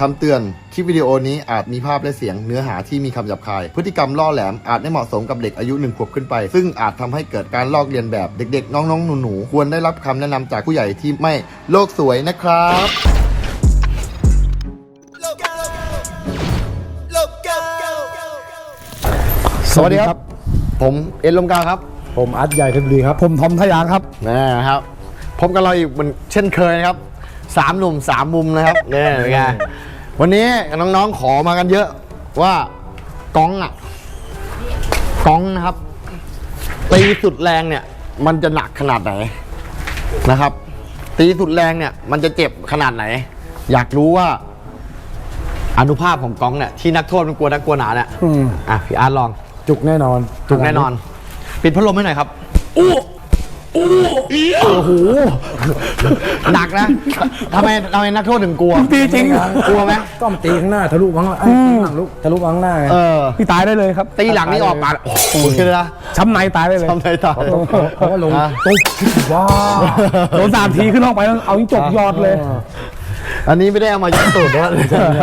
คำเตือน คลิปวิดีโอนี้อาจมีภาพและเสียงเนื้อหาที่มีคำหยาบคาย พฤติกรรมล่อแหลมอาจไม่เหมาะสมกับเด็กอายุหนึ่งขวบขึ้นไป ซึ่งอาจทำให้เกิดการลอกเลียนแบบเด็กๆ น้องๆ หนูๆ ควรได้รับคำแนะนำจากผู้ใหญ่ที่ไม่โลกสวยนะครับ สวัสดีครับ ผมเอ็นลมกาครับผมอัดใหญ่เพชรบุรีครับ ผมทอมทะยางครับ นะครับ พบกันเราอีกเหมือนเช่นเคยนะครับสามหนุ่มสามมุมนะครับเนี่ยเป็นไง วันนี้น้องๆขอมากันเยอะว่าก้องอะก้องนะครับตีสุดแรงเนี่ย มันจะหนักขนาดไหนนะครับ ตีสุดแรงเนี่ย มันจะเจ็บขนาดไหน อยากรู้ว่า อนุภาพของก้องเนี่ยที่นักโทษมันกลัวนักกลัวหนาเนี่ยอืมอะพี่อาร์ตลองจุกแน่นอนถูกแน่นอน ปิดพัดลมให้หน่อยครับ โอ้โหหนักนะทำไมทำไมนักโทษถึงกลัวตีจริง กลัวไหมก็มตีข้างหน้าทะลุข้างหลังไอ้ยข้างหลังลุกทะลุข้างหน้าไงเออ พี่ตายได้เลยครับตีหลังนี่ออกมาโอ้โหเลยนะช้ำในตายได้เลยทำไมตายเพราะว่าลงอะตุ๊บว้าโดนสามทีขึ้นห้องไปแล้วเอาจกยอดเลย อันนี้ไม่ได้เอามายัดตูดนะ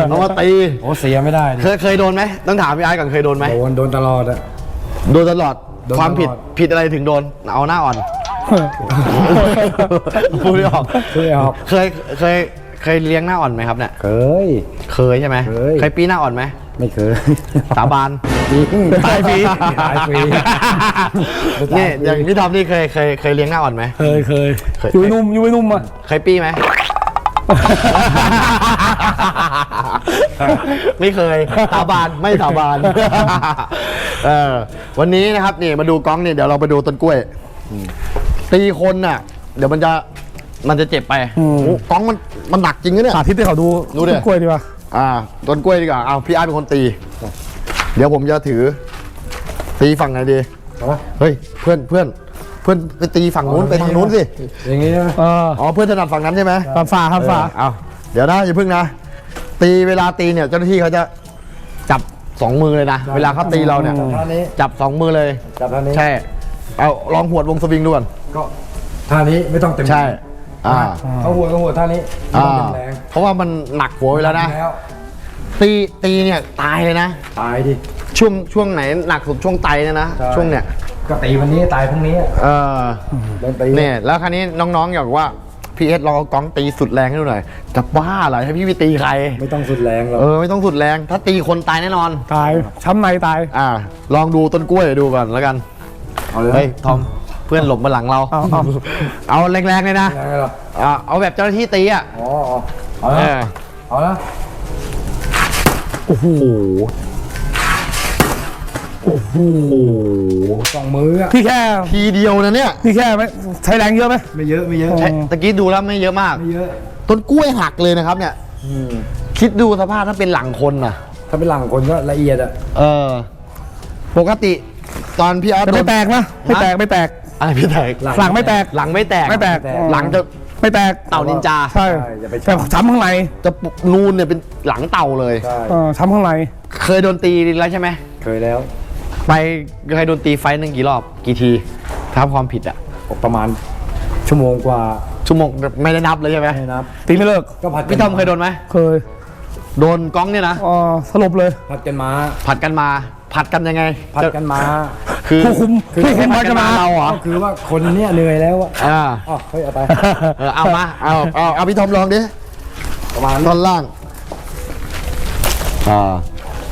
เอามาตีโอ้เสียไม่ได้ดิเคยเคยโดนไหมต้องถามพี่ไอ้ก่อนเคยโดนไหมโดนโดนตลอดอะโดนตลอดโดนตลอดความผิดผิดอะไรถึงโดนเอาหน้าอ่อน พูดไม่ออกช่วยออก เคยเคยเคยเลี้ยงหน้าอ่อนไหมครับเนี่ย เคย เคยใช่ไหมเคย เคยปีหน้าอ่อนไหม ไม่เคยสาบานจริงตายฟรีตายฟรีนี่อย่างพี่ทอมนี่เคยเคยเคยเลี้ยงหน้าอ่อนไหม เคยเคยเคยอยู่ไอ้นุ่มอยู่ไอ้นุ่มอะเคยปี้ไหม ไม่เคยสาบานไม่สาบานเออวันนี้นะครับนี่มาดูกล้องนี่เดี๋ยวเราไปดูต้นกล้วย ตีคนน่ะ เดี๋ยวมันจะมันจะเจ็บไปโอ้กล้องมันมันหนักจริงนะเนี่ย สาธิตให้เขาดูดูดิ ต้นกล้วยดีกว่าอ่าต้นกล้วยดีกว่าเอาพี่อาร์ตเป็นคนตี เดี๋ยวผมจะถือ ตีฝั่งไหนดีเอาปะเฮ้ยเพื่อนเพื่อนเพื่อนไปตีฝั่งนู้นไปทางนู้นสิอย่างงี้ใช่ไหมเอออ๋อเพื่อนถนัดฝั่งนั้นใช่ไหมทำฝ่าทำฝ่าเออเอาเดี๋ยวนะอย่าเพิ่งนะ ตีเวลาตีเนี่ยเจ้าหน้าที่เขาจะจับสองมือเลยนะเวลาเขาตีเราเนี่ยจับท่านี้จับสองมือเลย จับท่านี้ใช่ เอาลองหวดวงสวิงดูก่อน ก็ท่านี้ไม่ต้องเต็มใช่อ่า เขาหัวก็หัวท่านี้ไม่อ่าต้องเต็มแรงเพราะว่ามันหนักหัวไปแล้วนะ แล้วตีตีเนี่ยตายเลยนะ ตายดิช่วงช่วงไหนหนักสุดช่วงไตเนี่ยนะใช่ช่วงเนี่ยก็ตีวันนี้ตายพรุ่งนี้เออโดนตี เนี่ยแล้วคราวนี้น้องๆอยากว่าพี่เอสลองเอากล้องตีสุดแรงให้ดูหน่อยจะบ้าเหรอให้พี่ไปตีใครไม่ต้องสุดแรงหรอกเออไม่ต้องสุดแรง ถ้าตีคนตายแน่นอน ตายช้ำในตาย อ่า ลองดูต้นกล้วยดูก่อนแล้วกันเอาเลยเฮ้ยทอม เพื่อนหลบมาหลังเรา เอาเอาเอาแรงๆเลยนะแรงไงหรออ่าเอาแบบเจ้าหน้าที่ตีอะอ๋ออ๋อเอาเอละอเอาละโอ้โหสองมืออะพี่แค่ทีเดียวนะเนี่ยพี่แค่ไหมใช้แรงเยอะไหม ไม่เยอะไม่เยอะใช่ตะกี้ดูแล้วไม่เยอะมาก ไม่เยอะต้นกล้วยหักเลยนะครับเนี่ยคิดดูสภาพถ้าเป็นหลังคนน่ะถ้าเป็นหลังคนก็ละเอียดอะเออ ปกติตอนพี่อาร์ตแต่โดไม่น แตกนะไม่แตกไม่แตก อะไรพี่แตกหลังไม่แตกหลังไม่แตกไม่แตกหลังจะไม่แตกเต่านินจาใช่ใช่อย่าไปแต่ช้ำช้ำข้างในจะปุนูนเนี่ยเป็นหลังเต่าเลยใช่เออช้ำข้างในเคยโดนตีแล้วใช่ไหมเคยแล้ว ไปเคยโดนตีไฟท์หนึ่งกี่รอบกี่ทีถ้าความผิดอะประมาณ ชั่วโมงกว่าชั่วโมงไม่ได้นับเลยใช่ไหมให้นับตีไม่เลิกก็ผัดกันพี่ทอมเคยโดนไหมเคย โดนก้องเนี่ยนะเออสลบเลยผัดกันมาผัดกันมาผัดกันยังไงผัดกันมา คือผู้คุมผู้คุมพันกันมาเราเหรอก็คือว่าคนเนี้ยเหนื่อยแล้วอะอ่าอ๋อเฮ้ยเอาไป เออเอามาเอาเอาเอาพี่ทอมลองดิประมาณตอนล่างอ่า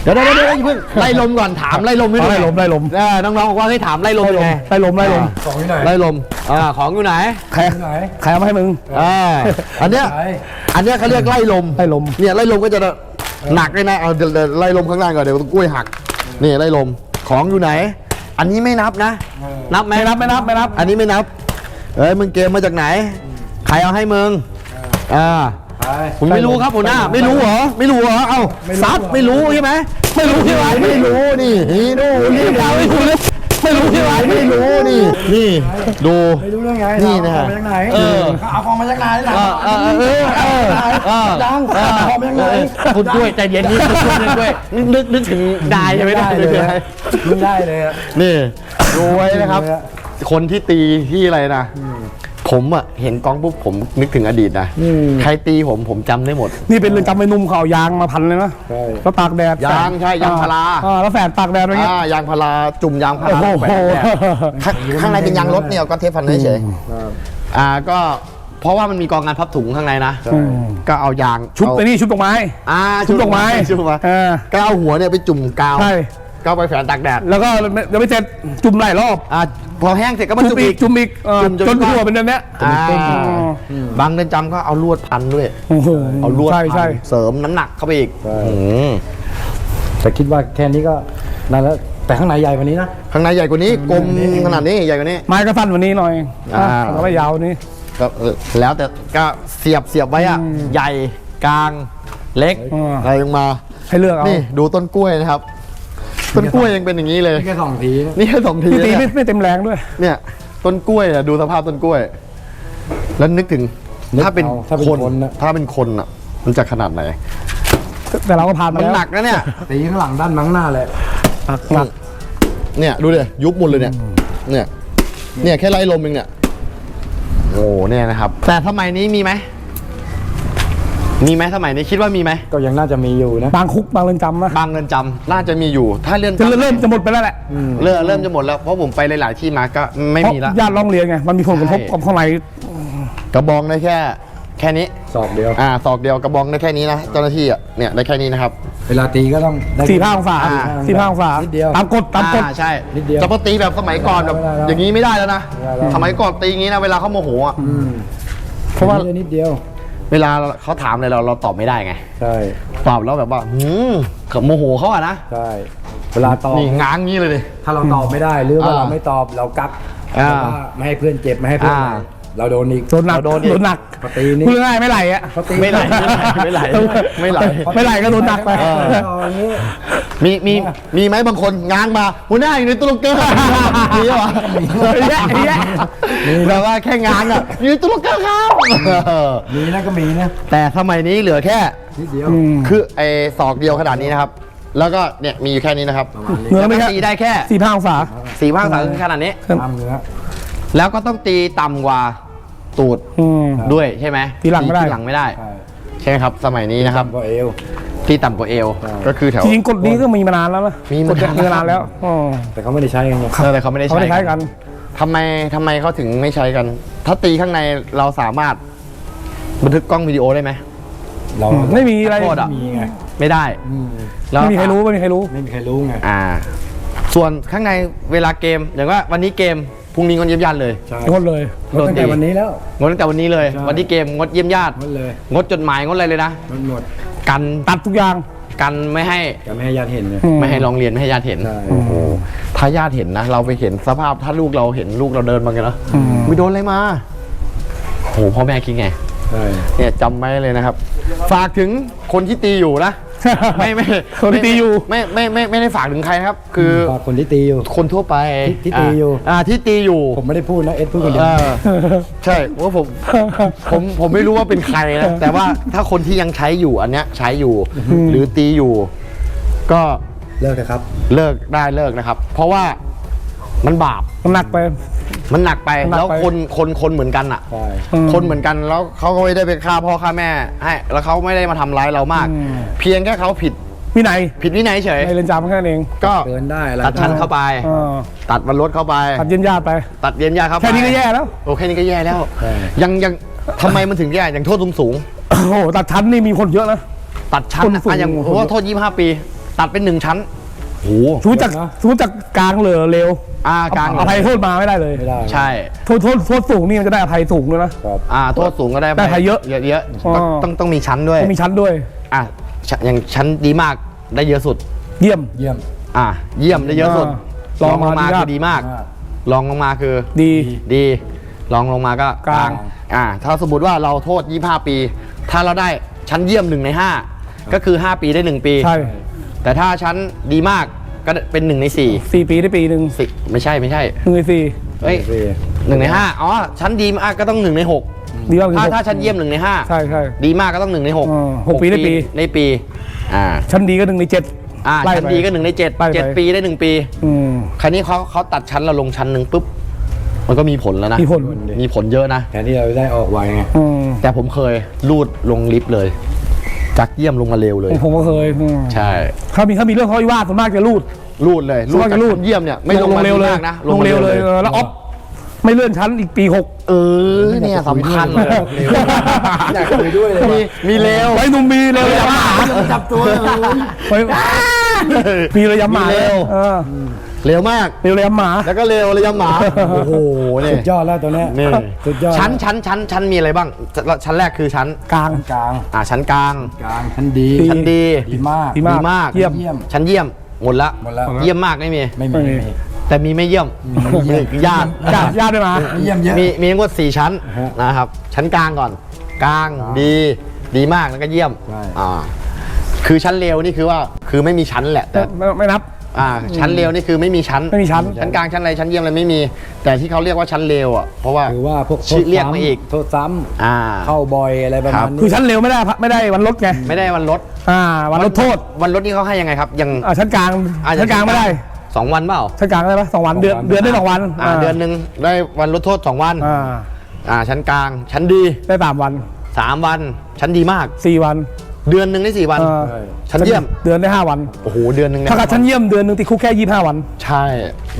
เดี๋ยวเดี๋ยวเดี๋ยวอย่าเพิ่งไล่ลมก่อนถามไล่ลมให้ดูไล่ลมไล่ลม เออน้องๆบอกว่าให้ถามไล่ลมยังไงไล่ลมไล่ลมสองที่ไหนไล่ลมอ่าของอยู่ไหนใครที่ไหน ใครเอามาให้มึงอ่าอันเนี้ยไหน อันเนี้ยเขาเรียกไล่ลม ไล่ลม เนี่ยไล่ลมก็จะหนักเลยนะ เอาเดี๋ยวเดี๋ยวไล่ลมข้างล่างก่อนเดี๋ยวกล้วยหัก นี่ไล่ลม ของอยู่ไหน อันนี้ไม่นับนะ นับไหมไม่นับไม่นับไม่นับ อันนี้ไม่นับ เอ้ยมึงเกมมาจากไหน ใครเอาให้มึงอ่าไปผมไม่รู้ครับหัวหน้า ไม่รู้เหรอ ไม่รู้เหรอ เอ้าซัดไม่รู้ใช่ไหมไม่รู้ใช่ไหมไม่รู้นี่นี่ดูนี่ดาวไม่รู้เลย ไม่รู้ใช่ไหมไม่รู้นี่ นี่ดู ไม่รู้เรื่องไงนี่นะเอาของมาจากไหนเออ เอาของมาจากไหนล่ะเออเออเออเออเออดังเอาของมาจากไหนคุณกล้วยใจเย็นนิดคุณกล้วยกล้วยนึกนึกถึงดายใช่ไหมไม่ได้เลยได้อะไม่ได้เลยอะ นี่ดูไว้นะครับ คนที่ตีที่อะไรนะ ผมอะเห็นกล้องปุ๊บผมนึกถึงอดีตนะอืม ใครตีผมผมจำได้หมด นี่เป็นเรือนจำไม่นุ่มเขาเอายางมาพันเลยนะใช่แล้วตากแดดยางใช่ยางพารา อ่แล้วแฝดตากแดดอะไรเงี้ย อ่ายางพาราจุ่มยางพาโอ้ราโห แขวนเนี่ยข้างข้างในเป็นยางรถเนี่ยเอาก็เทปพันเฉยๆครับอ่าก็เพราะว่ามันมีกองงานพับถุงข้างในนะอืมก็เอายางชุบเอาไปนี่ชุบดอกไม้ อ่าชุบดอกไม้ชุบดอกไม้เออ ก็เอาหัวเนี่ยไปจุ่มกาวใช่ ก็เอาไปแฝนตากแดดแล้วก็ยังไม่เสร็จจุ่มหลายรอบอ่าพอแห้งเสร็จก็มาจุ่จุ่มมอีอีกกจุ่มอีกเออจุ่มจนจนหัวเป็นแบบเนี้ย อ่าอืมบางเรือนจำก็เอาลวดพันด้วย โอ้โหเอาลวดใช่พัใช่ นเสริมน้ำหนักเข้าไปอีกใช่อืมแต่คิดว่าแค่นี้ก็นั่นแล้วแต่ข้างในใหญ่กว่านี้นะ ข้างในใหญ่กว่านี้กลมขนาดนี้ใหญ่กว่านี้ ไม้ก็สั้นกว่านี้หน่อยอ่า แล้วก็ยาวกว่านี้ ก็เออแล้วแต่ก็เสียบเสียบไว้อะใหญ่กลางเล็กอ่า อะไรลงมา ให้เลือกเอานี่ดูต้นกล้วยนะครับ ต้นกล้วยยังเป็นอย่างนี้เลยแค่สองทีนะนี่แค่สองทีพี่ตีนะไม่เนี่ยไม่เต็มแรงด้วย เนี่ยต้นกล้วยอะดูสภาพต้นกล้วย แล้วนึกถึงนึกถ้าเป็นเอาถ้าเป็นคนคนน่ะถ้าเป็นคนอะ มันจะขนาดไหน แต่เราก็ผ่านมามันแล้วหนักนะเนี่ย ตีข้างหลังด้านมั้งหน้าเลยหนักหนักเนี่ยดูเลยยุบหมดเลยเนี่ย เนี่ย เนี่ยแค่ไล่ลมเองเนี่ย โอ้เนี่ยนะครับ แต่สมัยนี้มีไหม มีไหมสมัยนี้คิดว่ามีไหมก็ยังน่าจะมีอยู่นะ บางคุกบางเรือนจำนะบางเรือนจำน่าจะมีอยู่ ถ้าเรือนจะจำเริ่มจะหมดไปแล้วแหละเริ่มเริ่มจะหมดแล้วเพราะผมไปหลาย ๆ ที่มาก็ไม่เพราะมีละญาติร้องเรียนไง มันมีผลกระทบใช่ กับข้างในกระบองได้แค่ แค่นี้สอบเดียว อ่าศอกเดียวกระบองได้แค่นี้นะเจ้าหน้าที่อะเนี่ยได้แค่นี้นะครับ เวลาตีก็ต้องได้ สี่ห้าองศาอ่า สี่ห้าองศานิดเดียว ตามกฎตามกฎ อ่าใช่นิดเดียวจะมาตีแบบสมัยก่อนแบบ ไม่ได้แล้วอย่างนี้ไม่ได้แล้วนะ ไม่ได้แล้ว สมัยก่อนตีอย่างนี้นะเวลาเขาโมโหอะ อืมเพราะว่า นิดเดียว เวลาเขาถามอะไรเราเราตอบไม่ได้ไง ใช่ตอบแล้วแบบว่าหืมเขาโมโหเขาอะนะ ใช่เวลาตอบนี่ง้างงี้เลยดิ ถ้าเราตอบไม่ได้หรือว่าอ่าเราไม่ตอบเรากักอ่าแบบว่าไม่ให้เพื่อนเจ็บไม่ให้เพื่อนอ่า อะไร เราโดนอีกโดนหนักโดนอีกโดนหนักพอตีนี่พูดง่ายๆไม่ไหลอะพอตีไม่ไหลไม่ไหลไม่ไหลไม่ไหลก็โดนหนักไปเออเอาอย่างนี้มีมีมีไหมบางคนง้างมาหัวหน้าอยู่ในตู้ลูกเกอร์มีเหรอแย่แย่แบบว่าแค่ง้างอะอยู่ในตู้ลูกเกอร์ครับมีนะก็มีนะแต่สมัยนี้เหลือแค่นิดเดียวอืมคือไอ้ศอกเดียวขนาดนี้นะครับแล้วก็เนี่ยมีอยู่แค่นี้นะครับประมาณนี้เนื้อไม่แล้วใช่ก็ตีได้แค่สี่ห้าองศาสี่ภาคสามขนาดนี้ตามเนื้อแล้วก็ต้องตีต่ำกว่า ตูดอืม ด้วยใช่ไหมตีหลังไม่ได้ตีหลังไม่ได้ ใช่ใช่ไหมครับ สมัยนี้นะครับก็เอวตีต่ำกว่าเอว ใช่ ก็คือแถว จริงๆกฎนี้ก็มีมานานแล้วนะมีมานานกฎมีมานานแล้วอ๋อแต่เขาไม่ได้ใช้กันไงเออแต่เขาไม่ได้เขาไม่ได้ใช้ใช้กันทำไมทำไมเขาถึงไม่ใช้กัน ถ้าตีข้างในเราสามารถ บันทึกกล้องวิดีโอได้ไหม เราไม่มีอะไรโทษอะมีไงไม่ได้อืมแล้วไม่มีใครรู้ไม่มีใครรู้ ไม่มีใครรู้ไงอ่า ส่วนข้างในเวลาเกมอย่างว่าวันนี้เกม พรุ่งนี้งดเยี่ยมญาติเลย ใช่หมดเลยลดตั้งแต่วันนี้แล้ว งดตั้งแต่วันนี้เลย ใช่ วันที่เกมงดเยี่ยมญาติหมดเลยงดจดหมายงดอะไรเลยนะมันหมดกันตัดทุกอย่าง กันไม่ให้จะไม่ให้ญาติเห็นเลยอืไม่ให้ร้องเรียนไม่ให้ญาติเห็น ใช่ โอ้โหถ้าญาติเห็นนะ เราไปเห็นสภาพถ้าลูกเราเห็นลูกเราเดินมาไงนะอืมไม่โดนอะไรมาโหพ่อแม่คิดไง ใช่ เนี่ยจำไว้เลยนะครับ ฝากถึงคนที่ตีอยู่นะ ไม่ไม่คนที่ตีอยู่ไม่ไม่ไม่ไม่ไม่ได้ฝากถึงใครนะครับ คือฝากคนที่ตีอยู่ คนทั่วไปที่ที่ตีอยู่ อ่าที่ตีอยู่ ผมไม่ได้พูดนะเอ็ดพูดคนเดียวเออใช่ว่าผมผมผมไม่รู้ว่าเป็นใครนะแต่ว่าถ้าคนที่ยังใช้อยู่อันเนี้ยใช้อยู่ หรือตีอยู่ ก็เลิกเถอะครับ เลิกได้เลิกนะครับ เพราะว่ามันบาปมันหนักไป มันหนักไปมันหนักไปแล้วคนคนคนเหมือนกันอะ ใช่ อืมคนเหมือนกันแล้วเขาก็ไม่ได้ไปฆ่าพ่อฆ่าแม่ให้แล้วเขาไม่ได้มาทำร้ายเรามาก อืม เพียงแค่เขาผิดวินัยผิดวินัยเฉยในเรือนจำแค่นั้นเองก็เตือนได้อะไรตัดชั้นได้เข้าไป เออตัดวันรถเข้าไป ตัดเย็นญาติไป ตัดเย็นยาเข้าไปแค่นี้ก็แย่แล้ว โอแค่นี้ก็แย่แล้วใช่ ยังยังทำไมมันถึงแย่อย่างโทษสูงสูงโอ้โหตัดชั้นนี่มีคนเยอะนะ ๆตัดชั้นคนสูง อะอย่างคนเพราะว่าโทษ 25 ปี ตัดเป็นหนึ่งชั้นโอ้รู้จักรู้จักกลางเหลือเร็ว อ่ากลางอภัยโทษมาไม่ได้เลย ไม่ได้ใช่ โทษโทษโทษสูงนี่มันจะได้อภัยสูงด้วยนะ ครับ อ่าโทษสูงก็ได้ได้ไปเยอะเยอะเยอะอ๋อ ต้องต้องต้องมีชั้นด้วยต้องมีชั้นด้วย อะชอย่างชั้นดีมากได้เยอะสุด เยี่ยม เยี่ยม อะเยี่ยมได้เยอะสุดอ่ารองลงมาลองมาคือดีมากมากรองลงมาคือดี ดีรองลงมาก็กลาง อ่าถ้าสมมติว่าเราโทษ 25 ปี ถ้าเราได้ชั้นเยี่ยมหนึ่งใน 5 ก็คือ 5 ปีได้ 1 ปี ใช่ แต่ถ้าชั้นดีมาก ก็เป็น1ใน4สี่ปีได้ปีหนึ่งสิไม่ใช่ไม่ใช่หนึ่งในสี่เฮ้ยโอเคหนึ่งในห้าอ๋อชั้นดีมากก็ต้อง1ในดีมาก6ถึงถ้าหกถ้าชั้นเยี่ยม1ใน5ใช่ใช่ดีมากก็ต้อง1ใน6อ่าหกปีได้ปีในปีอ่าชั้นดีก็หนึ่งในเจ็ดอ่าไล่ชั้นไปดีก็1ใน7ไล่ไป7ปีได้1ปีอืมคราวนี้เขาเขาตัดชั้นเราลงชั้นหนึ่งปุ๊บมันก็มีผลแล้วนะมีผลมีผลเยอะนะแทนที่เราจะได้ออกไวไงอืมแต่ผมเคยรูดลงลิฟต์เลย จากเยี่ยมลงมาเร็วเลย ผมก็เคยอืมใช่ ถ้ามีถ้ามีเรื่องเขาวิวาทส่วนมากจะรูด รูดเลยส่วนมากจะรูดเยี่ยมเนี่ยไม่ลงมาเร็วเลยมากนะลงเร็วเลยเออแล้วออฟไม่เลื่อนชั้นอีกปีหกเออเนี่ยสำคัญเลยอยากคุยด้วยเลยมีมีเร็วไว้หนุ่มมีเร็วเลยำหมาจับตัวเลยไว้มีเลยยำหมามีเร็ว เออ เร็วมาก เร็วเลยยำหมา แล้วก็เร็วเลยยำหมา โอ้โหเนี่สุย ดยอดแล้วตัวเนี้ยนี่ สุดยอดชั้นชั้นชั้นชั้นมีอะไรบ้างชั้นแรกคือชั้นกลาง กลางอ่าชั้นกลาง กลางชั้นดีดีชั้นดี ดีมาก ดีมาก ดีมาก เยี่ยมเยี่ยมชั้นเยี่ยมหมดละหมดแล้วเยี่ยมมากไม่มีไม่มี ไม่มีไม่มี แต่มีไม่เยี่ยมญาติญาติญาติด้วยมาไม่เยี่ยมเยอะ มีมีทั้งหมดสี่ชั้นฮะนะครับ ชั้นกลางก่อน กลางดีดีมากแล้วก็เยี่ยมใช่ อ่าคือชั้นเลวนี่คือว่าคือไม่มีชั้นแหละแต่ ไม่ไม่นับ อ่าชั้นเลวนี่คือไม่มีชั้นไม่มีชั้น ชั้นกลางชั้นอะไรชั้นเยี่ยมอะไรไม่มี แต่ที่เขาเรียกว่าชั้นเลวอะเพราะว่าหรือว่าพวกชื่อเรียกมาอีกโทษซ้อ่าำเข้าบ่อยอะไรประครัมาบณนี้คือชั้นเร็วไม่ได้ไม่ได้วันลดไงไม่ได้วันลดอ่าวันลดโทษวันลดนี่เขาให้ยังไงครับยังอ่าชั้นกลางอ่ชั้นกลางไม่ได้สองวันเปล่าชั้นกลางได้ปะสองวันเดือนเดือนได้สองวันอ่าเดือนหนึ่งได้วันลดโทษสองวันอ่าอ่าชั้นกลางชั้นดีได้สามวันสามวันชั้นดีมากสี่วัน เดือนหนึ่งได้สี่วัน เออใช่ชั้นเยี่ยม เดือนได้ห้าวันโอ้โห เดือนหนึ่งเนี่ยถ้ากับชั้นเยี่ยมเดือนหนึ่งติดคุกแค่ยี่ห้าวันใช่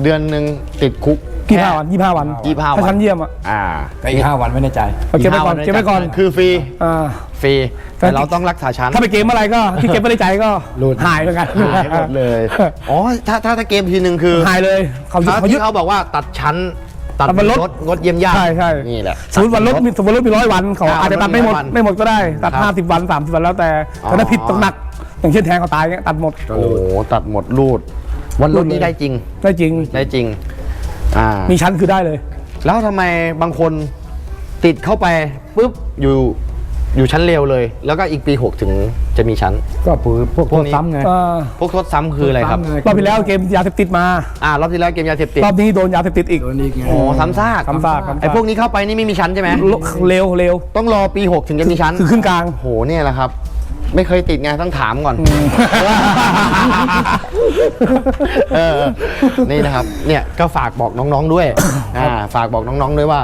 เดือนหนึ่งติดคุกยี่ห้าวันยี่ห้าวันยี่ห้าวันถ้าชั้นเยี่ยมอะอ่าก็อีกห้าวันไม่ในใจ เอาเก็บไว้ก่อนเก็บไว้ก่อนคือฟรี อ่า ฟรี แต่แต่เราต้องรักษาชั้น ถ้าไปเกมอะไรก็ที่เก็บไว้ในใจก็หลุด หายเหมือนกันหายหมดเลย อ๋อ ถ้าถ้าถ้าเกมทีหนึ่งคือหายเลยเขายึดถ้าเขายึที่ดเขาบอกว่าตัดชั้น ตัดตัดวันลดลด งดเยี่ยมญาติใช่ใช่นี่แหละสมมติวันลดมีสมมติลดมีร้อยวันเขาอ่าอาจจะตัดไม่หมดวันไม่หมดก็ได้ตัดครับห้าสิบวันสามสิบวันแล้วแต่อ๋อแต่ถ้าผิดต้องหนักอย่างเช่นแทงเขาตายเงี้ยตัดหมดโอ้โหตัดหมดรูด วันลดนี่ได้จริง ได้จริงได้จริงอ่ามีชั้นคือได้เลย แล้วทำไมบางคนติดเข้าไปปุ๊บอยู่ อยู่ชั้นเร็วเลย แล้วก็อีกปี 6 ถึงจะมีชั้น ก็ปือพวกพวกนี้โทษซ้ำไงเออพวกโทษซ้ำคืออะไรครับโทษซ้ำไงรอบที่แล้วเกมยาเสพติดมา อ่ารอบที่แล้วเกมยาเสพติดรอบนี้โดนยาเสพติดอีก โดนอีกไง โอ้ซ้ำซากซ้ำซากซ้ำซาก ไอ้พวกนี้เข้าไปนี่ไม่มีชั้นใช่ไหมเร็วเร็วต้องรอปี 6 ถึงจะมีชั้นคือขึ้นกลาง โหเนี่ยแหละครับ ไม่เคยติดไงต้องถามก่อนเออนี่นะครับเนี่ยก็ฝากบอกน้องๆด้วยอ่าฝากบอกน้องๆด้วยว่า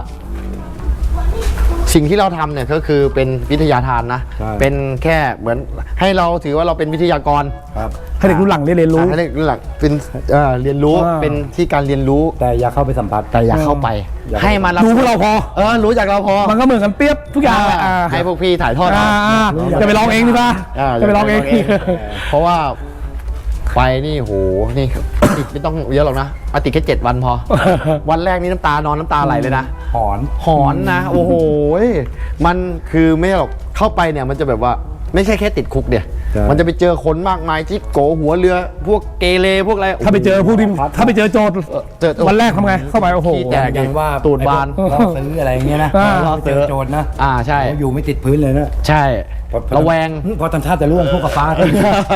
สิ่งที่เราทำเนี่ยก็คือเป็นวิทยาทานนะ ใช่ เป็นแค่เหมือนให้เราถือว่าเราเป็นวิทยากรครับ ให้เด็กรุ่นหลังได้เรียนรู้ อ่าให้เด็กรุ่นหลังเป็นเอ่อเรียนรู้อ่า เป็นที่การเรียนรู้แต่อย่าเข้าไปสัมผัส แต่อย่าเข้าไป อย่า ให้มารับดูพวกเราพอ เออรู้จากเราพอมันก็เหมือนกันเปรียบทุกอย่างแหละอ่าให้พวกพี่ถ่ายทอดอ่าเอา อ่าจะไปลองเองดีป่ะอ่าจะไปลองเอง เพราะว่า ไปนี่โหนี่ ติดไม่ต้องเยอะหรอกนะเอาติดแค่เจ็ดวันพอ วันแรกนี่น้ำตานอนน้ำตาไหลเลยนะหอนหอนนะ โอ้โหมันคือไม่หรอกเข้าไปเนี่ยมันจะแบบว่า ไม่ใช่แค่ติดคุกเดียใช่ มันจะไปเจอคนมากมายที่โกหัวเรือ พวกเกเรพวกอะไรถ้าไปเจอผู้ที่ถ้าไปเจอโจทย์เจอ วันแรกทำไง เข้าไปโอ้โห ขี้แตก อย่างว่าตูดบาน ไอ้พวกล่อซื้ออะไรอย่างเงี้ยนะอ่า ล่อเจอโจรนะอ่าใช่ เขาอยู่ไม่ติดพื้นเลยนะใช่พอระแวง พอทำท่าจะล่วงพวกกับฟ้าขึ้น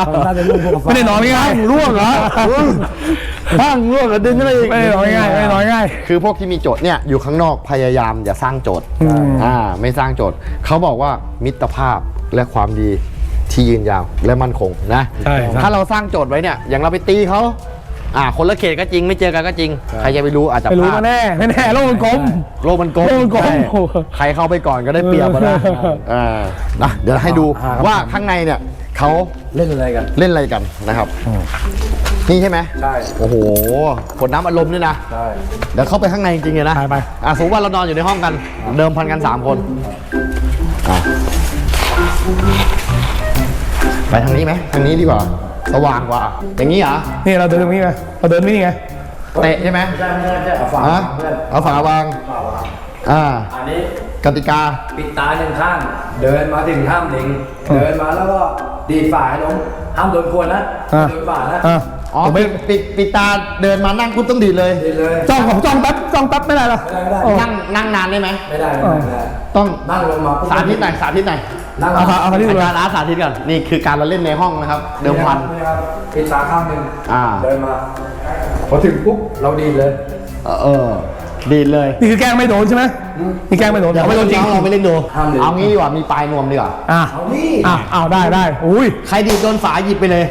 พอทำท่าจะล่วงพวกกับฟ้าไม่ได้นอนง่ายร่วงเหรอบ้างร่วงเหรอดึงอะไรอีก ไม่ได้นอนง่ายไม่ได้นอนง่าย คือพวกที่มีโจทย์เนี่ยอยู่ข้างนอกพยายามอย่าสร้างโจทย์อืมอ่าไม่สร้างโจทย์ เขาบอกว่ามิตรภาพ และความดีที่ยืนยาวและมั่นคงนะ ใช่ใช่ถ้าเราสร้างโจทย์ไว้เนี่ย อย่างเราไปตีเขาอ่า คนละเขตก็จริงไม่เจอกันก็จริง ใครจะไปรู้อาจจะไม่รู้พลามาดแน่ไม่แน่โลกมันกลม โลกมันกลมโลกมันกลมใช่ใครเข้าไปก่อนก็ได้เปรียบอะนะเอออ่านะเดี๋ยวให้ดูว่าข้างในเนี่ยเขาเล่นอะไรกัน เล่นอะไรกันนะครับ นี่ใช่ไหมใช่ โอ้โหขวดน้ำอารมณ์ด้วยนะ ใช่ เดี๋ยวเข้าไปข้างในจริงๆเลยนะไปไป อะสมมติว่าเรานอนอยู่ในห้องกัน เดิมพันกัน 3 คนอะ ไปทางนี้ไหมทางนี้ดีกว่า สว่างกว่า อย่างนี้เหรอ นี่เราเดินตรงนี้ไงเราเดินนี่ไง เตะใช่ไหมไม่ใช่ไม่ใช่ไม่ใช่เอาฝาฮะ เพื่อนเอาฝาวางอ่า อันนี้ กติกา ปิดตาหนึ่งข้าง เดินมาถึงห้ามเล็งเดินมาแล้วก็ดีดฝาให้ล้มห้ามโดนขวดนะอ่าโดนฝานะ อะอ๋อผมไม่ ปิดปิดปิดตาเดินมานั่งปุ๊บต้องดีดเลยดีดเลยจ้องกับจ้องแป๊บจ้องแป๊บไม่ได้หรอไม่ได้โอ้ นั่งนั่งนานได้ไหมไม่ได้ไม่ได้ไม่ได้ต้องนั่งลงมาปุ๊บ สาธิตหน่อยสาธิตหน่อยนั่งลเอางสาเอาสาธิตอาเลยจารย์อาร์ตสาธิตก่อนนี่คือการเราเล่นในห้องนะครับ เดิมพัน นี่ครับปิดตาข้างหนึ่งอ่า เดินมาพอถึงปุ๊บเราดีดเลย เออเออ ดีดเลย นี่คือแกล้งไม่โดนใช่ไหมนี่แกล้งไม่โดนเดี๋ยวเอาไม่โดนจริงเราไม่เล่นดูห้ามเลยเอางี้ดีกว่ามีปลายนวมดีกว่า อะเอานี่อะอ้าวได้ได้อุ้ย ใครดีดโดนฝาหยิบไปเลย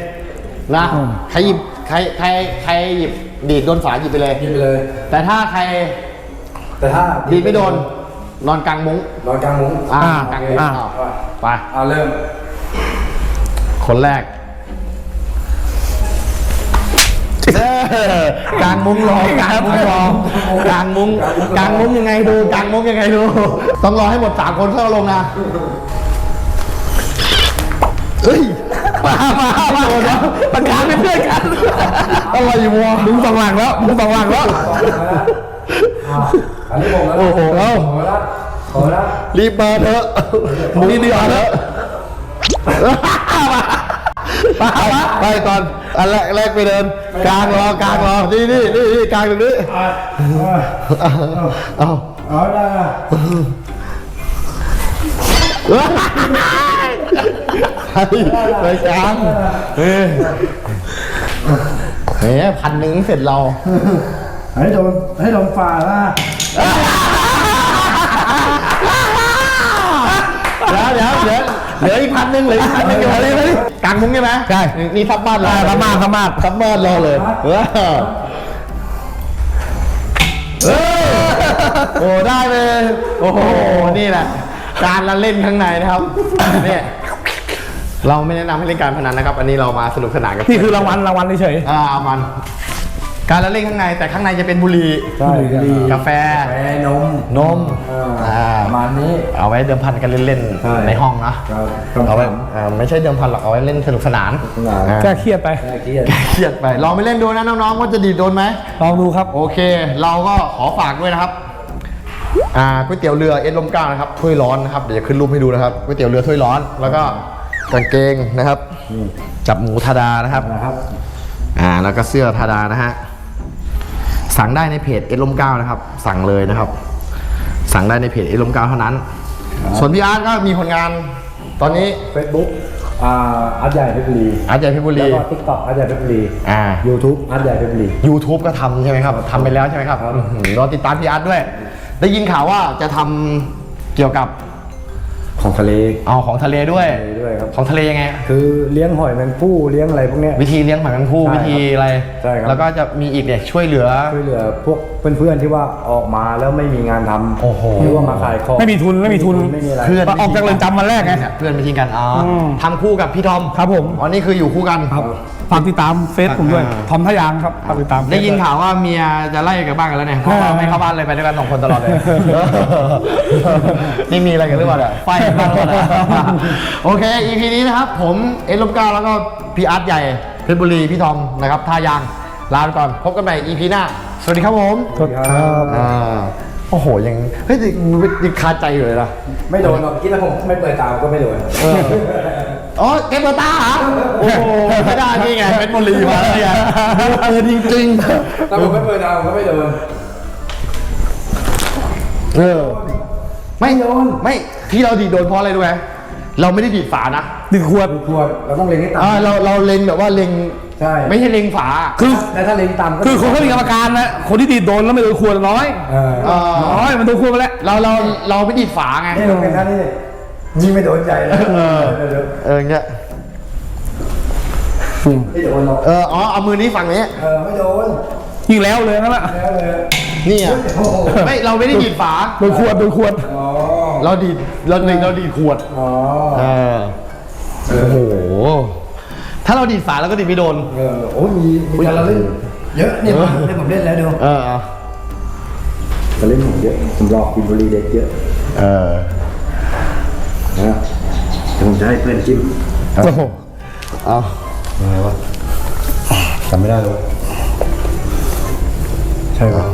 นะอืมใครหยิบใครใครใครหยิบดีดโดนฝาหยิบไปเลยกินไปเลย แต่ถ้าใคร แต่ถ้าดีดไม่โดน นอนกลางมุ้ง นอนกลางมุ้ง อ่าอ่ากลางมุ้งอ่าเอาไป เอาเริ่ม คนแรก กลางมุ้งรอกลางมุ้งรอกลางมุ้งกลางมุ้งยังไงดูกลางมุ้งยังไงดู ต้องรอให้หมดสามคนเข้าลงนะเฮ้ยมามามาโดนแล้วมันกลางเป็นเพื่อนกันอะไรอยู่วะมึงสองหลังแล้วมึงสองหลังแล้วอ่าอันนี้ผมแล้วนะโอ้โหขอแล้วขอแล้วรีบมาเถอะมุ้งเดียวเถอะ มามาไปก่อนอันแรกแรกไปเดิน กลางรอกลางรอนี่นี่นี่นี่กลางตรงนี้เอาเอาได้นะไปไปกลางเฮ้ยเฮ้ยพันหนึ่งเสร็จเราให้โดนให้โดนฝ่าละ เดี๋ยวเดี๋ยวเหลืออีกพันหนึ่งเหลืออีกพันหนึ่งอยู่เลยไหมกลางมุ้งใช่ไหมใช่นี่ทับบ้านเราอ่าทับบ้านทับบ้านทับบ้านเราเลยเออเออโอ้ได้เลย โอ้โห นี่แหละ การละเล่นข้างในนะครับเนี่ยเราไม่แนะนำให้เล่นการพนันนะครับ อันนี้เรามาสนุกสนานกับนี่คือรางวัลรางวัลเฉยอ่าเอามัน การละเล่นข้างในแต่ข้างในจะเป็นบุหรี่ใช่ดีกาแฟแฟนมนมอ่าอ่าประมาณนี้เอาไว้เดิมพันกันเล่นใช่ๆในห้องนะครับเอาไว้อ่าไม่ใช่เดิมพันหรอกเอาไว้เล่นสนุกสนานสนุกสนานอ่าๆแก้เครียดไปแค่เครียดเครียดไปลองไปเล่นดูนะน้องๆว่าจะดีดโดนไหมลองดูครับโอเค เราก็ขอฝากด้วยนะครับอ่าก๋วยเตี๋ยวเรือเอ็ดลมเกล้านะครับถ้วยร้อนนะครับเดี๋ยวจะขึ้นรูปให้ดูนะครับก๋วยเตี๋ยวเรือถ้วยร้อนแล้วก็กางเกงนะครับจับหมูทาดานะครับนะครับอ่าแล้วก็เสื้อทาดานะฮะ สั่งได้ในเพจเอ็ดลมเกล้านะครับ สั่งเลยนะครับ สั่งได้ในเพจเอ็ดลมเกล้าเท่านั้น ส่วนพี่อาร์ตก็มีผลงานตอนนี้เฟซบุ๊กอ่าอาร์ตใหญ่เพชรบุรีอาร์ตใหญ่เพชรบุแล้วรีก็ทิกต็อกอาร์ตใหญ่เพชรบุรีอ่ายูทูบอาร์ตใหญ่เพชรบุรี YouTube ก็ทำใช่ไหมครับทำไปแล้วใช่ไหมครับอื้อหือรอติดตามพี่อาร์ตด้วย ได้ยินข่าวว่าจะทำเกี่ยวกับ ของทะเลเอาของทะเลด้วยทะเลด้วยครับ ของทะเลยังไง คือเลี้ยงหอยแมงผู้เลี้ยงอะไรพวกเนี้ย วิธีเลี้ยงหอยแมงผู้ใช่ครับวิธีอะไร ใช่ครับ แล้วก็จะมีอีกเนี่ยช่วยเหลือ ช่วยเหลือพวกเพื่อนๆที่ว่าออกมาแล้วไม่มีงานทำโอ้โหหรือว่ามาขายของไม่มีทุนไม่มีทุน ไม่มีอะไร เพื่อนออกจากเรือนจำวันแรกไงเพื่อนวิธีกันอ๋ออมทำคู่กับพี่ทอมครับผม อ๋อนี่คืออยู่คู่กันครับ ฝากติดตามเฟซผมด้วยอ่าทอมทะยางครับฝากติดตามเฟซได้ยินวข่าวว่าเมียจะไล่กลับบ้านกันแล้วเนี่ยเพราะว่าไม่เข้าบ้านเลยไปด้วยกันสองคนตลอดเลย นี่มีอะไรกันหรือเปล่าเนี่ยไฟบ้างหรือเปล่าเนี่ยโอเค EP นี้นะครับ ผมเอ็นลมเก้าแล้วก็พี่อาร์ตใหญ่เพชรบุรีพี่ทอมนะครับท่ายางลาไปก่อนพบกันใหม่ EP หน้า สวัสดีครับผมครับอ่าโอ้โหยังเฮ้ยยังคาใจอยู่เลยนะไม่โดนหรอกคิดแล้วผมไม่เปิดตามก็ไม่โดน อ๋อเกมเบอร์ตาเหรอโอ้โหไม่ได้นี่ไงเพชรบุรีมาแล้วเนี่ยเออจริงถ้าผมไม่เปิดตามผมก็ไม่โดนๆเออไม่โดนไม่ที่เราดีดโดนเพราะอะไรรู้ไหมเราไม่ได้ดีดฝานะดิดขวดควรเราต้องเล็งให้ต่ำอ่าเราเราเล็งแบบว่าเล็งใช่ไม่ใช่เล็งฝาคือแต่ถ้าเล็งต่ำก็คือคนเขามีกรรมการนะคนที่ดีดโดนแล้วไม่โดนขวดน้อยเออเออน้อยมันโดนขวดไปแล้วเราเราเราไม่ดีดฝาไงนี่เราเป็นท่านนี่ ยิงไม่โดนใจเลยเออเดี๋ยวเอออย่างเงี้ยๆไม่โดนหรอกเอออ๋อเอามือนี้ฝั่งนี้เออไม่โดนยิงแล้วเลยนั่นแหละแล้วเลยนี่อะโอ้โหไม่เราไม่ได้ดีดฝา โดนขวดโดนขวดอ๋อเราดีดเราดีดเราดีดขวดอ๋อเออโอ้โหถ้าเราดีดฝาเราก็ดีดไม่โดน เออโอ้ยมีมีการละเล่นเยอะเนี่ยผมเนี่ยผมเล่นแล้วดูเออเอาการเล่นผมเยอะผมหลอกกินบุหรีเด็กเยอะ เออ นะเดี๋ยวผมจะให้เพื่อนจิ้มโอ้โหเอาอะไรวะจำไม่ได้เลยใช่ป่ะ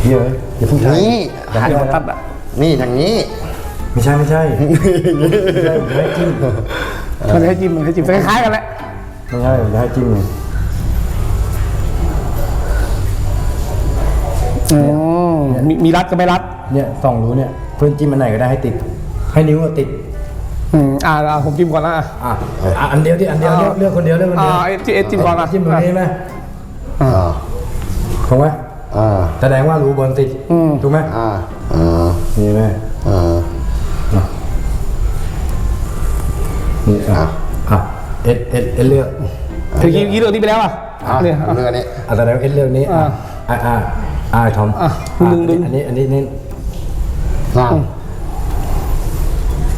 เฮ้ยอย่าเพิ่งใช้นี่อย่าหันเพิ่งตัดอะนี่ทางนี้ไม่ใช่ไม่ใช่ไม่ใช่ผมจะให้จิ้มมันจะให้จิ้มมันจะให้จิ้มคล้ายๆกันแหละไม่ใช่ผมจะให้จิ้มเลยอืมมีมีรัดก็ไม่รัดเนี่ยสองรูเนี่ยเพื่อนจิ้มอันไหนก็ได้ให้ติด ให้นิ้วอะติด อืมอ่าอ่าผมจิ้มก่อนนะอะ อะอะอันเดียวที่อันเดียวเลือกเลือกคนเดียวเลือกคนอ่าเดียวเอสเอสจิ้มก่อนนะจิ้มตรงนี้ไหมอ่าถูกไหมอ่าแสดงว่ารูบนติดอืม ถูกไหมอ่าอ่านี่ไหมอ่านี่อะอะเอสเอสเอสเลือกคือกี้กี้เรื่องนี้ไปแล้วอะอ่าเนี่ยเรื่องนี้อะแสดงว่าเอสเลือกนี้อะอ่าอะอะอ่าทอมอะดึงดึง อันนี้อันนี้อันนี้อะ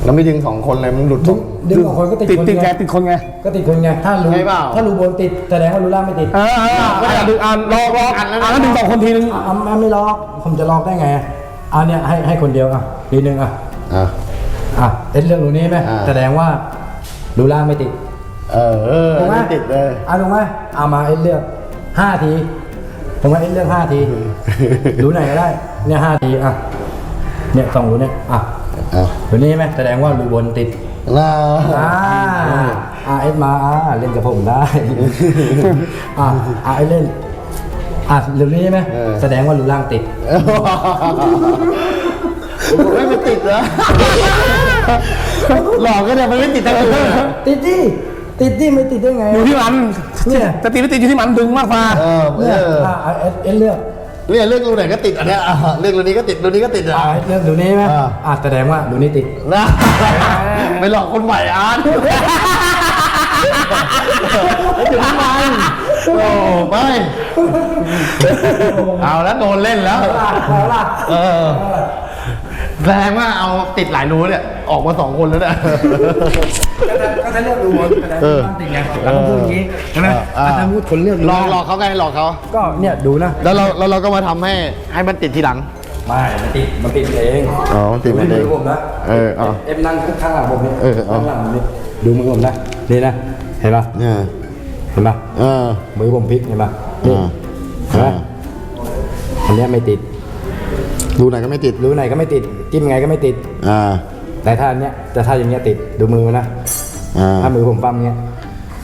แล้วไม่ดึงสองคนเลยมันหลุดดึงดึงของคนก็ติดติดคนติดไงไง ติดคนไง ก็ติดคนไงถ้ารูใช่เปล่า ถ้ารูบนติดแสดงว่ารูล่างไม่ติดเออเออเออดึงอ่านลอกลอกอ่านแล้วดึงสองคนทีนึงอะอะอะไม่ลอกผมจะลอกได้ไงอะอันเนี้ยให้ให้คนเดียวอะทีนึงอะอะ อะเอ็นเรื่องรูนี้ไหมอ่า แสดงว่ารูล่างไม่ติดเออเออถูกไหมไม่ติดเลย อะถูกไหมเอามาเอ็นเลือกห้าทีผมว่าเอ็นเลือกห้าที รูไหนก็ได้เนี่ยห้าทีอะเนี่ยสองรูเนี่ยอะ อะรูนี้ไหมแสดงว่ารูบนติดน่าอ่าอ่าเอ็ดมาอ่าเล่นกับผมได้อ่าอ่าเอ็ดเล่นอ่ารูนี้ไหมแสดงว่ารูล่างติดไม่มันติดเหรอหลอกก็เนี่ยมันไม่ติดทั้งคู่ติดดิติดดิไม่ติดได้ไงอยู่ที่มันเนี่ยจะติดไม่ติดอยู่ที่มันดึงมากกว่าเออเอเนี่ยออ่าอ่าเอ็ดเอ็ดเลือก เนี่ยเรื่องรูไหนก็ติดอันเนี้ยอะเรื่องรูนี้ก็ติดรูนี้ก็ติดอะอ่าเอ็ดเลือกรูนี้ไหมอ่า อ่าแสดงว่ารูนี้ติด นะไปหลอกคนใหม่อ่านไม่ถึงทำไมโอ้ไม่เอาแล้วโดนเล่นแล้ว เอาล่ะเอ อแรงว่าเอาติดหลายรูเนี่ย ออกมาสองคนแล้วเนี่ย ก็ถ้าเลือกรูบนแสดงเอว่าอรูล่างติดไงแล้วก็พูดอย่างนี้ใช่ไหมอ่า ถ้าพูดคนเลือกหลอกหลอกเขาไงหลอกเขาก็เนี่ยดูนะแล้วเราแล้วเราก็มาทำให้ให้มันติดทีหลัง ไม่มันติดมันติดเองอ๋อมันติดมันเองดูผมนะเออเอาเอ็มนั่งข้างหลังผมนี่เออเอา ข้างหลังผมนี่ดูมือผมนะนี่นะเห็นปะเนี่ยเห็นปะเออ มือผมพลิกเห็นปะนี่อ่า เห็นปะอันเนี้ยไม่ติด รูไหนก็ไม่ติด รูไหนก็ไม่ติด จิ้มไงก็ไม่ติด อ่า แต่ถ้าอันเนี้ยแต่ถ้าอย่างเงี้ยติด ดูมือมันนะ อ่า ถ้ามือผมปั้มเงี้ย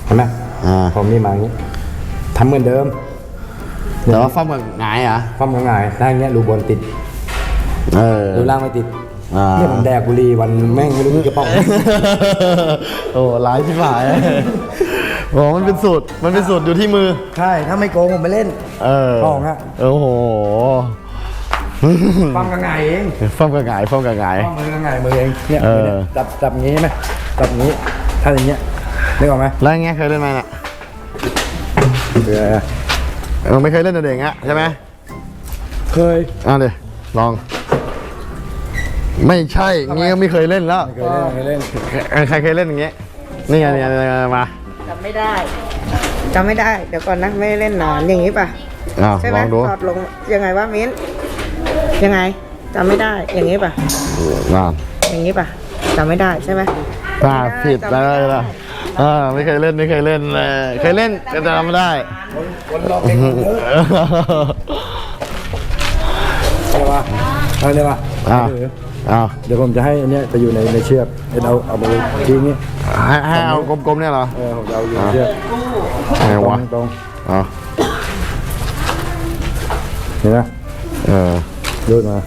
เห็นไหมอ่า ผมนี่มาอย่างงี้ทำเหมือนเดิมแต่ว่าฟ้ามันหงายอะปั้มง่ายๆถ้าอย่างเงี้ยรูบนติด เออ รูล่างไม่ติดอ่า เนี่ยผมแดกบุหรี่วันแม่งไม่รู้กี่กระป๋อง โอ้ร้ายชิบหายโอ้มันเป็นสูตร มันเป็นสูตรอยู่ที่มือ ใช่ ถ้าไม่โกงผมไม่เล่นเออลองฮะโอ้โห ปั้มง่ายๆเองฟ้ามกระหงายฟ้ามกระหงายป้อมมือก็ง่ายมือเองเนี่ยเออมือเนี่ยจับจับอย่างงี้ไหมจับอย่างงี้ถ้าอย่างเงี้ยนึกออกไหมแล้วอย่างเงี้ยเคยเล่นไหมน่ะเออเออไม่เคยเล่นแต่เด็กอะใช่ไหมเคยอะเดี๋ยวลอง ไม่ใช่งี้ก็ไม่เคยเล่นแล้วเคยเล่นเคยเล่นใครใครเคยเล่นอย่างเงี้ยนี่ไงนี่ไงนี่ไงมาจำไม่ได้จำไม่ได้ เดี๋ยวก่อนนะไม่ได้เล่นนานอย่างนี้ป่ะ อ้าวใช่ลไหมองดู ถอดลงยังไงวะมิ้น ยังไงจำไม่ได้อย่างนี้ป่ะอ่าอย่างนี้ป่ะจำไม่ได้ใช่ไหมอ่าผิดไปแล้วละอ่าไม่เคยเล่นไม่เคยเล่นเลยเคยเล่นแต่จำไม่ได้ คนรอบเด็กคนเยอะเอาเลยมาเอาเลยมาอ่าอ่าเดี๋ยวผมจะให้อันเนี้ยไปอยู่ในในเชือกเอ็นเอาเอามาทีนี้ให้ให้เอากลมๆเนี่ยเหรอเออผมจะเอาอยู่ในเชือกไงตรวะงตรงอ๋อเห็นไหมเออ ดูดมา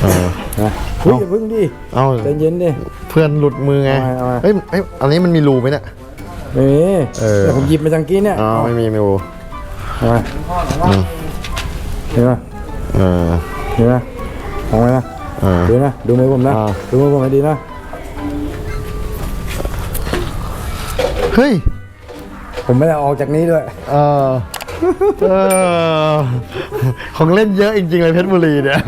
เออนะเฮ้ยอย่าเพิ่งดิเอาใจเย็นดิ เพื่อนหลุดมือไงเอาไงเอาไงเฮ้ยเฮ้ยอันนี้มันมีรูไหมเนี่ย ไม่มีเออดี๋ยวผมหยิบมาจังกี้เนี่ยอ๋อไม่มีไม่รูเห็นไหมอืมเห็นไหมเออ เห็นไหมมองไว้นะเออดูนะดูมือผมนะอ่า ดูมือผมให้ดีนะเฮ้ยผมไม่ได้ออกจากนี้ด้วย เออ เออของเล่นเยอะจริงๆเลยเพชรบุรีเนี่ย